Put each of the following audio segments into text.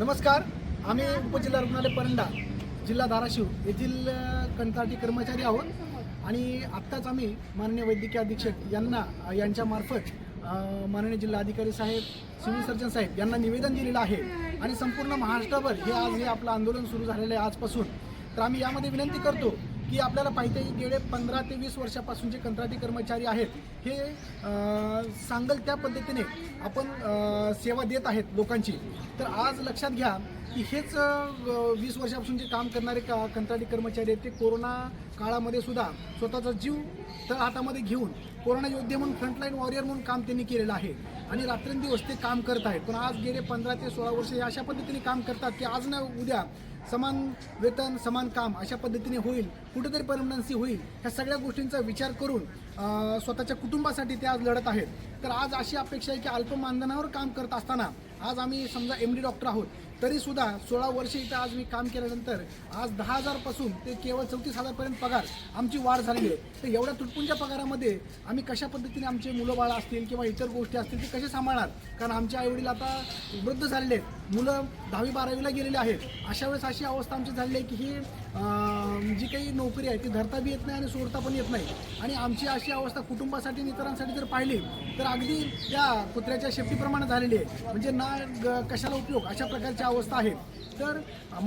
नमस्कार आम्ही उपजिल्हा रुग्णालय परंडा जिल्हा धाराशिव येथील कंत्राटी कर्मचारी आहोत. आणि आत्ताच आम्ही माननीय वैद्यकीय अधीक्षक यांना यांच्यामार्फत अ, माननीय जिल्हाधिकारी साहेब सिव्हिल सर्जन साहेब यांना निवेदन दिलेलं आहे. आणि संपूर्ण महाराष्ट्रभर हे आज हे आपलं आंदोलन सुरू झालेलं आहे आजपासून. तर आम्ही यामध्ये विनंती करतो की आपल्याला पाहिजे की गेले पंधरा ते वीस वर्षापासून जे कंत्राटी कर्मचारी आहेत हे सांगल त्या पद्धतीने आपण सेवा देत आहेत लोकांची. तर आज लक्षात घ्या की हेच वीस वर्षापासून जे काम करणारे का कंत्राटी कर्मचारी आहेत ते कोरोना काळामध्ये सुद्धा स्वतःचा जीव तर हातामध्ये घेऊन कोरोना योद्धे म्हणून फ्रंटलाईन वॉरियर म्हणून काम त्यांनी केलेलं आहे. आणि रात्रंदिवस ते काम करत आहेत. पण आज गेले पंधरा ते सोळा वर्ष अशा पद्धतीने काम करतात की आज ना उद्या समान वेतन समान काम अशा पद्धतीने होईल कुठेतरी परमनन्सी होईल. ह्या सगळ्या गोष्टींचा विचार करून स्वतःच्या कुटुंबासाठी ते आज लढत आहेत. तर आज अशी अपेक्षा आहे की अल्प मानधनावर काम करत असताना आज आम्ही समजा एम डी डॉक्टर आहोत. तरी सुद्धा सोळा वर्ष इथं आज मी काम केल्यानंतर आज दहा हजारपासून ते केवळ चौतीस हजारपर्यंत पगार आमची वाढ झालेली आहे. तर एवढ्या तुटपुंच्या पगारामध्ये आम्ही कशा पद्धतीने आमचे मुलं बाळ असतील किंवा इतर गोष्टी असतील ते कसे सांभाळणार? कारण आमचे आईवडील आता वृद्ध झालेले आहेत. मुलं दहावी बारावीला गेलेले आहेत. अशा वेळेस अशी अवस्था आमची झालेली आहे की ही जी काही नोकरी आहे ती धरता बी येत नाही आणि सोडता पण येत नाही. आणि आमची अशी अवस्था कुटुंबासाठी आणि इतरांसाठी जर पाहिली तर अगदी त्या कुत्र्याच्या शेपटीप्रमाणे झालेली आहे. म्हणजे ना ग- कशाला उपयोग? अशा प्रकारच्या अवस्था आहे. तर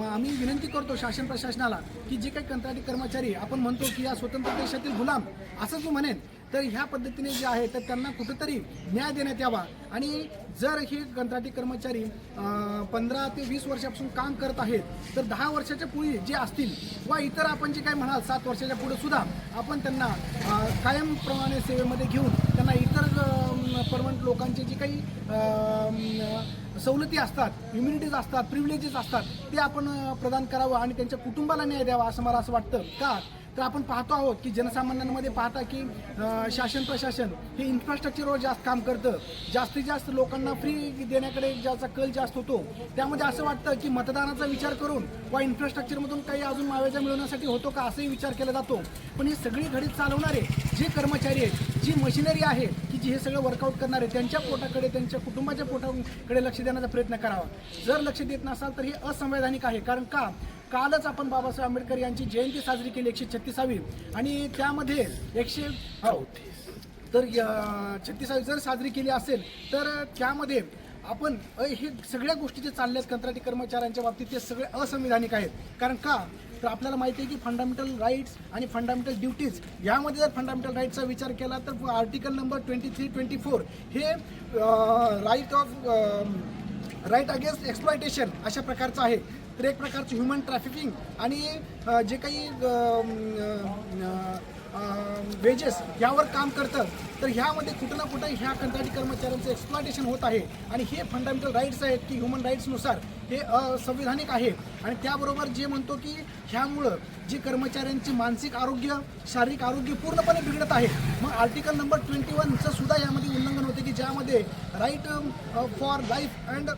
आम्ही विनंती करतो शासन प्रशासनाला की जे काही कंत्राटी कर्मचारी आपण म्हणतो की या स्वतंत्र देशातील गुलाम असंच मी म्हणेन तर ह्या पद्धतीने जे आहे तर त्यांना कुठंतरी न्याय देण्यात यावा. आणि जर हे कंत्राटी कर्मचारी पंधरा ते वीस वर्षापासून काम करत आहेत तर दहा वर्षाच्या पुढे जे असतील वा इतर आपण जे काही म्हणाल सात वर्षाच्या पुढे सुद्धा आपण त्यांना कायमप्रमाणे सेवेमध्ये घेऊन त्यांना इतर परमनंट लोकांचे जे काही सवलती असतात इम्युनिटीज असतात प्रिव्हिलेजेस असतात ते आपण प्रदान करावं आणि त्यांच्या कुटुंबाला न्याय द्यावा असं मला असं वाटतं. का? तर आपण पाहतो आहोत की जनसामान्यांमध्ये पाहता की शासन प्रशासन हे इन्फ्रास्ट्रक्चरवर जास्त काम करतं. जास्तीत जास्त लोकांना फ्री देण्याकडे ज्याचा कल जास्त होतो त्यामध्ये असं वाटतं की मतदानाचा विचार करून वा इन्फ्रास्ट्रक्चरमधून काही अजून मावेजा मिळवण्यासाठी होतो का असंही विचार केला जातो. पण ही सगळी घडीत चालवणारे जे कर्मचारी आहेत जी मशिनरी आहे की जी हे सगळं वर्कआउट करणारे त्यांच्या पोटाकडे त्यांच्या कुटुंबाच्या पोटाकडे लक्ष देण्याचा प्रयत्न करावा. जर लक्ष देत नसाल तर हे असंवैधानिक आहे. कारण का? कालच आपण बाबासाहेब आंबेडकर यांची जयंती साजरी केली एकशे छत्तीसावी. आणि त्यामध्ये एकशे हो. तर छत्तीसावी जर साजरी केली असेल तर त्यामध्ये आपण हे सगळ्या गोष्टी जे चालल्या आहेत कंत्राटी कर्मचाऱ्यांच्या बाबतीत ते सगळे असंविधानिक आहेत. कारण का? तर आपल्याला माहिती आहे की फंडामेंटल राईट्स आणि फंडामेंटल ड्युटीज यामध्ये जर फंडामेंटल राईट्सचा विचार केला तर article number twenty three twenty four हे right of right against exploitation अशा प्रकारचं आहे. तर एक प्रकारचं ह्युमन ट्रॅफिकिंग आणि जे काही वेजेस यावर काम करतं. तर ह्यामध्ये कुठं ना कुठं ह्या कंत्राटी कर्मचाऱ्यांचं एक्सप्लॉटेशन होत आहे. आणि हे फंडामेंटल राईट्स आहेत की ह्युमन राईट्सनुसार हे असंविधानिक आहे. आणि त्याबरोबर जे म्हणतो की ह्यामुळं जे कर्मचाऱ्यांचे मानसिक आरोग्य शारीरिक आरोग्य पूर्णपणे बिघडत आहे. मग आर्टिकल नंबर ट्वेंटी वनचं सुद्धा यामध्ये उल्लंघन होते की ज्यामध्ये right for life and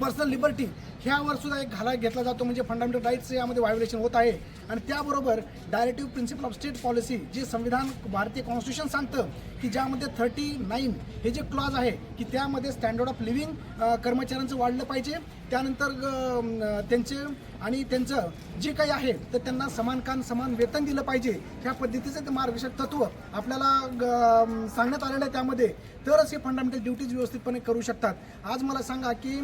personal liberty ह्यावर सुद्धा एक घाला घेतला जातो. म्हणजे फंडामेंटल राईट्स यामध्ये व्हायोलेशन होत आहे. आणि त्याबरोबर directive principle of state policy जे संविधान भारतीय कॉन्स्टिट्यूशन सांगतं की ज्यामध्ये थर्टी नाईन हे जे क्लॉज आहे की त्यामध्ये स्टँडर्ड ऑफ लिव्हिंग कर्मचाऱ्यांचं वाढलं पाहिजे. त्यानंतर त्यांचे आणि त्यांचं जे काही आहे तर त्यांना समान काम समान वेतन दिलं पाहिजे. ह्या पद्धतीचं ते मार्गदर्शक तत्व आपल्याला ग- सांगण्यात आलेलं आहे त्यामध्ये. तरच हे फंडामेंटल ड्युटीज व्यवस्थितपणे करू शकतात. आज मला सांगा की की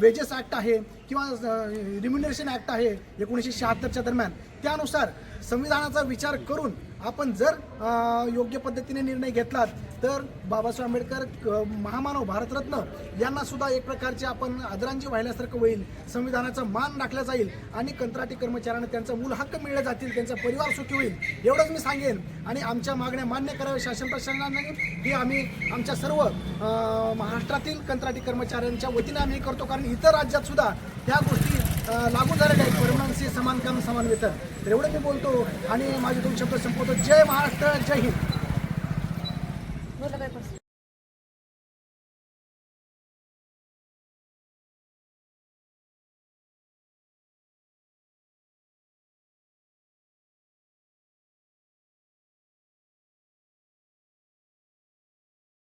वेजेस ॲक्ट आहे किंवा रिम्युनरेशन ॲक्ट आहे एकोणीसशे शहात्तरच्या दरम्यान. त्यानुसार संविधानाचा विचार करून आपण जर योग्य पद्धतीने निर्णय घेतलात तर बाबासाहेब आंबेडकर महामानव भारतरत्न यांना सुद्धा एक प्रकारचे आपण आदरांजी वाहिल्यासारखं होईल. संविधानाचा मान राखला जाईल आणि कंत्राटी कर्मचाऱ्यांना त्यांचा मूल हक्क मिळले जातील त्यांचा परिवार सुखी होईल एवढंच मी सांगेन. आणि आमच्या मागण्या मान्य कराव्या शासन प्रशासनाने हे आम्ही आमच्या सर्व महाराष्ट्रातील कंत्राटी कर्मचाऱ्यांच्या वतीने आम्ही करतो. कारण इतर राज्यात सुद्धा ह्या गोष्टी लागू झालं आहेत परिणामशी समान काम समान वेतन. तर एवढं मी बोलतो आणि माझे दोन शब्द संपवतो. जय महाराष्ट्र जय हिंद. बोला काय